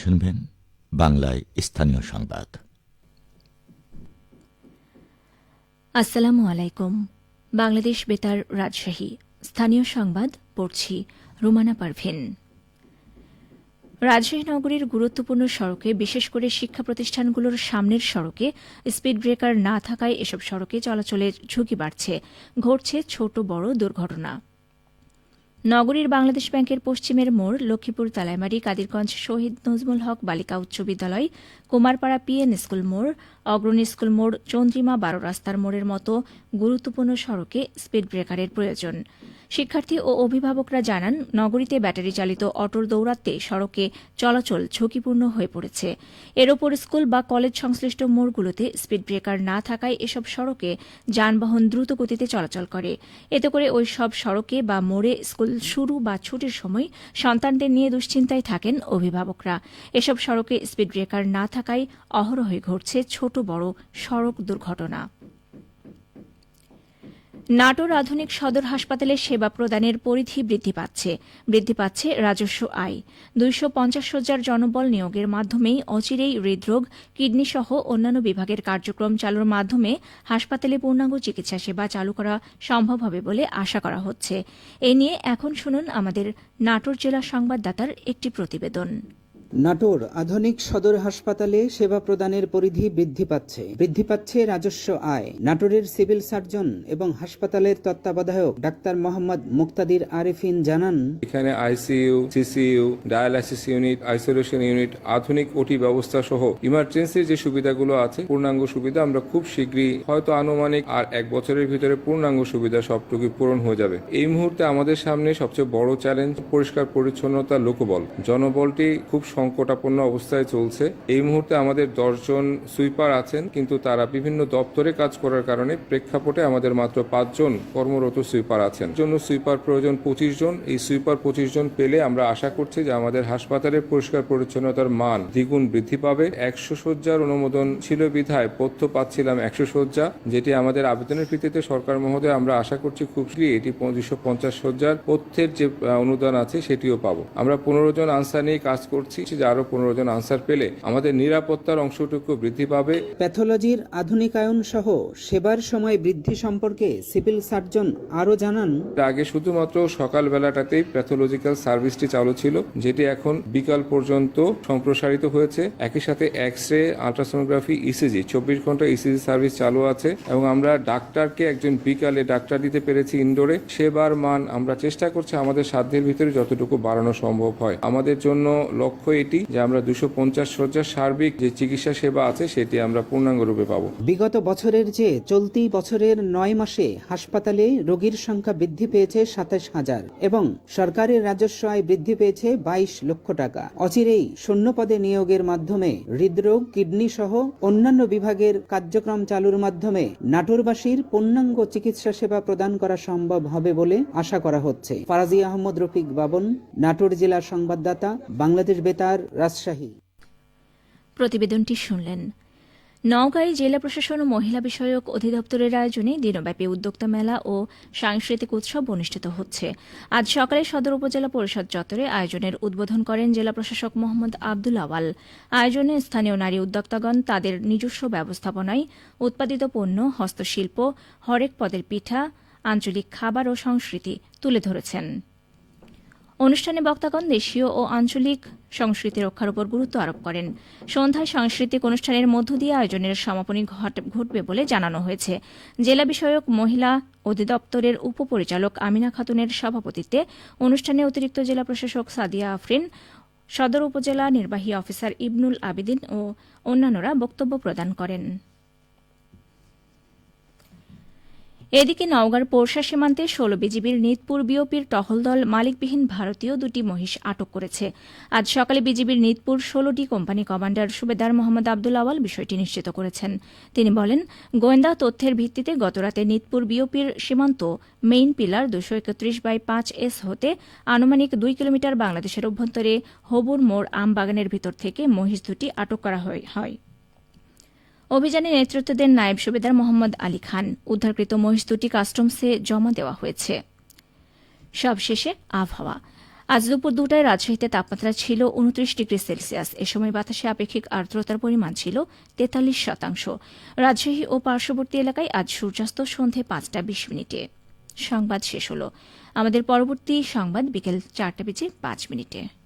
শুনবেন বাংলায় স্থানীয় সংবাদ। আসসালামু আলাইকুম। বাংলাদেশ বেতার রাজশাহী। স্থানীয় সংবাদ, পড়ছি রুমানা পারভিন। রাজশাহী নগরীর গুরুত্বপূর্ণ সড়কে, বিশেষ করে শিক্ষা প্রতিষ্ঠানগুলোর সামনের সড়কে স্পিড ব্রেকার না থাকায় এসব সড়কে চলাচলের ঝুঁকি বাড়ছে। ঘটছে ছোট বড় দুর্ঘটনা। নগরীর বাংলাদেশ ব্যাংকের পশ্চিমের মোড় লক্ষ্মীপুর তালাইমারি, কাদিরগঞ্জ শহীদ নজমুল হক বালিকা উচ্চ বিদ্যালয়, কুমারপাড়া পিএন স্কুল মোড়, অগ্রণী স্কুল মোড় চন্দ্রিমা বারো রাস্তার মোড়ের মতো গুরুত্বপূর্ণ সড়কে স্পিড ব্রেকারের প্রয়োজন। শিক্ষার্থী ও অভিভাবকরা জানান, নগরীতে ব্যাটারি চালিত অটোর দৌরাত্মে সড়কে চলাচল ঝুঁকিপূর্ণ হয়ে পড়েছে। এর ওপর স্কুল বা কলেজ সংশ্লিষ্ট মোড়গুলোতে স্পিড ব্রেকার না থাকায় এসব সড়কে যানবাহন দ্রুত গতিতে চলাচল করে। এতে করে ওই সব সড়কে বা মোড়ে স্কুল শুরু বা ছুটির সময় সন্তানদের নিয়ে দুশ্চিন্তায় থাকেন অভিভাবকরা। এসব সড়কে স্পিড ব্রেকার না থাকায় অহরহই ঘটছে ছোট বড় সড়ক দুর্ঘটনা। নাটোর আধুনিক সদর হাসপাতালে সেবা প্রদানের পরিধি বৃদ্ধি পাচ্ছে। বৃদ্ধি পাচ্ছে রাজস্ব আয়। দুইশো পঞ্চাশ হাজার জনবল নিয়োগের মাধ্যমেই অচিরেই হৃদরোগ, কিডনি সহ অন্যান্য বিভাগের কার্যক্রম চালুর মাধ্যমে হাসপাতালে পূর্ণাঙ্গ চিকিৎসা সেবা চালু করা সম্ভব হবে বলে আশা করা হচ্ছে। এ নিয়ে এখন শুনুন আমাদের নাটোর জেলা সংবাদদাতার একটি প্রতিবেদন। নাটোর আধুনিক সদর হাসপাতালে সেবা প্রদানের পরিধি বৃদ্ধি পাচ্ছে। বৃদ্ধি পাচ্ছে রাজস্ব আয়। নাটোরের সিভিল সার্জন এবং হাসপাতালের তত্ত্বাবধায়ক ডাক্তার মোহাম্মদ মুক্তাদির আরিফিন জানান, এখানে ICU, CCU, dialysis unit, isolation unit, আধুনিক ওটি ব্যবস্থা সহ ইমার্জেন্সির যে সুবিধাগুলো আছে, পূর্ণাঙ্গ সুবিধা আমরা খুব শীঘ্রই, হয়তো আনুমানিক আর এক বছরের ভিতরে পূর্ণাঙ্গ সুবিধা সবটুকু পূরণ হয়ে যাবে। এই মুহূর্তে আমাদের সামনে সবচেয়ে বড় চ্যালেঞ্জ, পরিষ্কার পরিচ্ছন্নতা লোকবল। জনবলটি খুব সংকটাপন্ন অবস্থায় চলছে। এই মুহূর্তে আমাদের দশজন সুইপার আছেন, কিন্তু তারা বিভিন্ন দপ্তরে কাজ করার কারণে প্রেক্ষাপটে আমাদের মাত্র পাঁচজন কর্মরত সুইপার আছেন। জন্য সুইপার প্রয়োজন পঁচিশ জন। এই সুইপার পঁচিশ জন পেলে আমরা আশা করছি যে আমাদের হাসপাতালের পরিষ্কার পরিচ্ছন্নতার মান দ্বিগুণ বৃদ্ধি পাবে। একশো শয্যার অনুমোদন ছিল বিধায় পথ্য পাচ্ছিলাম একশো শয্যা, যেটি আমাদের আবেদনের ভিত্তিতে সরকার মহোদয় আমরা আশা করছি খুব শীঘ্রই এটি দুশো পঞ্চাশ শয্যার পথ্যের যে অনুদান আছে সেটিও পাবো। আমরা পনেরো জন আনসার নিয়ে কাজ করছি। যে আরও পনেরো জন আনসার পেলে আমাদের নিরাপত্তার অংশটুকু বৃদ্ধি পাবে। প্যাথোলজির আধুনিকায়ন সহ সেবার সময় বৃদ্ধি সম্পর্কে সিভিল সার্জন আরও জানান। আগে শুধুমাত্র সকাল বেলাটাতেই প্যাথোলজিক্যাল সার্ভিসটি চালু ছিল যেটি এখন বিকাল পর্যন্ত সম্প্রসারিত হয়েছে। একই সাথে এক্স রে আলট্রাসোনোগ্রাফি ইসিজি চব্বিশ ঘণ্টা ইসিজি সার্ভিস চালু আছে এবং আমরা ডাক্তারকে একজন বিকালে ডাক্তার দিতে পেরেছি ইনডোরে সেবার মান আমরা চেষ্টা করছি আমাদের সাধ্যের ভিতরে যতটুকু বাড়ানো সম্ভব হয়। আমাদের জন্য লক্ষ্য এটি, যে আমরা দুশো পঞ্চাশ শয্যার সার্বিক যে চিকিৎসা সেবা আছে, সেটি আমরা পূর্ণাঙ্গ রূপে পাবো। বিগত বছরের যে চলতি বছরের নয় মাসে হাসপাতালে রোগীর সংখ্যা বৃদ্ধি পেয়েছে সাতাশ হাজার এবং সরকারের রাজস্ব আয় বৃদ্ধি পেয়েছে বাইশ লক্ষ টাকা। অচিরেই শূন্য পদে নিয়োগের মাধ্যমে হৃদরোগ, কিডনি সহ অন্যান্য বিভাগের কার্যক্রম চালুর মাধ্যমে নাটোরবাসীর পূর্ণাঙ্গ চিকিৎসা সেবা প্রদান করা সম্ভব হবে বলে আশা করা হচ্ছে। ফারাজি আহমদ রফিক বাবন, নাটোর জেলার সংবাদদাতা, বাংলাদেশ বেতার। রাজশাহী। প্রতিবেদনটি শুনলেন। নওগাঁয় জেলা প্রশাসন ও মহিলা বিষয়ক অধিদপ্তরের আয়োজনে দিনব্যাপী উদ্যোক্তা মেলা ও সাংস্কৃতিক উৎসব অনুষ্ঠিত হচ্ছে। আজ সকালে সদর উপজেলা পরিষদ চত্বরে আয়োজনের উদ্বোধন করেন জেলা প্রশাসক মোহাম্মদ আব্দুল আওয়াল। আয়োজনে স্থানীয় নারী উদ্যোক্তাগণ তাদের নিজস্ব ব্যবস্থাপনায় উৎপাদিত পণ্য, হস্তশিল্প, হরেক পদের পিঠা, আঞ্চলিক খাবার ও সংস্কৃতি তুলে ধরেছেন। অনুষ্ঠানে বক্তাগণ দেশীয় ও আঞ্চলিক সংস্কৃতি রক্ষার উপর গুরুত্ব আরোপ করেন। সন্ধ্যায় সাংস্কৃতিক অনুষ্ঠানের মধ্য দিয়ে আয়োজনের সমাপনী ঘট- ঘটবে বলে জানানো হয়েছে। জেলা বিষয়ক মহিলা অধিদপ্তরের উপপরিচালক আমিনা খাতুনের সভাপতিত্বে অনুষ্ঠানে অতিরিক্ত জেলা প্রশাসক সাদিয়া আফরিন, সদর উপজেলা নির্বাহী অফিসার ইবনুল আবিদিন ও অন্যান্যরা বক্তব্য প্রদান করেন। এদিকে নওগাঁর পোরশা সীমান্তে ষোলো বিজিবির নিতপুর বিওপির টহল দল মালিকবিহীন ভারতীয় দুটি মহিষ আটক করেছে। আজ সকালে বিজিবির নিতপুর ষোলোটি কোম্পানি কমান্ডার সুবেদার মোহাম্মদ আব্দুল আওয়াল বিষয়টি নিশ্চিত করেছেন। তিনি বলেন, গোয়েন্দা তথ্যের ভিত্তিতে গতরাতে নিতপুর বিওপির সীমান্ত মেইন পিলার দুশো একত্রিশ বাই পাঁচ এস হতে আনুমানিক দুই কিলোমিটার বাংলাদেশের অভ্যন্তরে হবুর মোড় আম বাগানের ভিতর থেকে মহিষ দুটি আটক করা হয়। অভিযানে নেতৃত্ব দেন নায়েব সুবেদার মোহাম্মদ আলী খান। উদ্ধারকৃত মহিষ দুটি কাস্টমসে জমা দেওয়া হয়েছে। সবশেষে আবহাওয়া। আজ দুপুর দুটায় রাজশাহীতে তাপমাত্রা ছিল উনত্রিশ ডিগ্রি সেলসিয়াস। এ সময় বাতাসে আপেক্ষিক আর্দ্রতার পরিমাণ ছিল তেতাল্লিশ শতাংশ। রাজশাহী ও পার্শ্ববর্তী এলাকায় আজ সূর্যাস্ত সন্ধে পাঁচটা বিশ মিনিটে। সংবাদ শেষ হল। আমাদের পরবর্তী সংবাদ বিকেল চারটা বেজে পাঁচ মিনিটে।